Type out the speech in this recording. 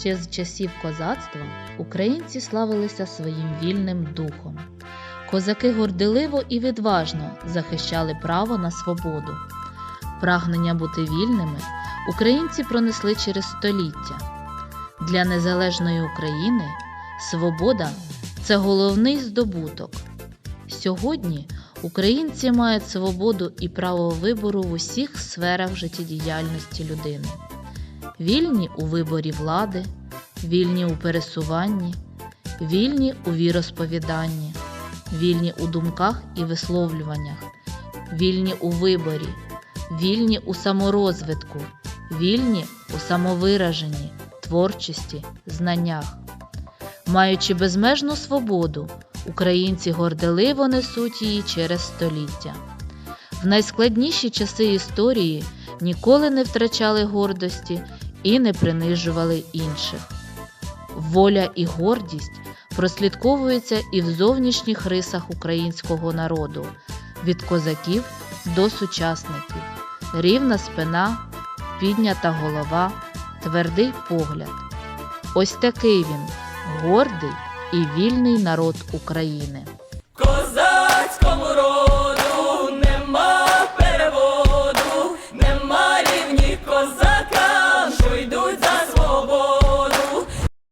Ще з часів козацтва українці славилися своїм вільним духом. Козаки горделиво і відважно захищали право на свободу. Прагнення бути вільними українці пронесли через століття. Для незалежної України свобода це головний здобуток. Сьогодні українці мають свободу і право вибору в усіх сферах життєдіяльності людини. Вільні у виборі влади, вільні у пересуванні, вільні у віросповіданні, вільні у думках і висловлюваннях, вільні у виборі, вільні у саморозвитку, вільні у самовираженні, творчості, знаннях. Маючи безмежну свободу, українці горделиво несуть її через століття. В найскладніші часи історії ніколи не втрачали гордості і не принижували інших. Воля і гордість прослідковуються і в зовнішніх рисах українського народу від козаків до сучасників, рівна спина, піднята голова, твердий погляд. Ось такий він гордий і вільний народ України.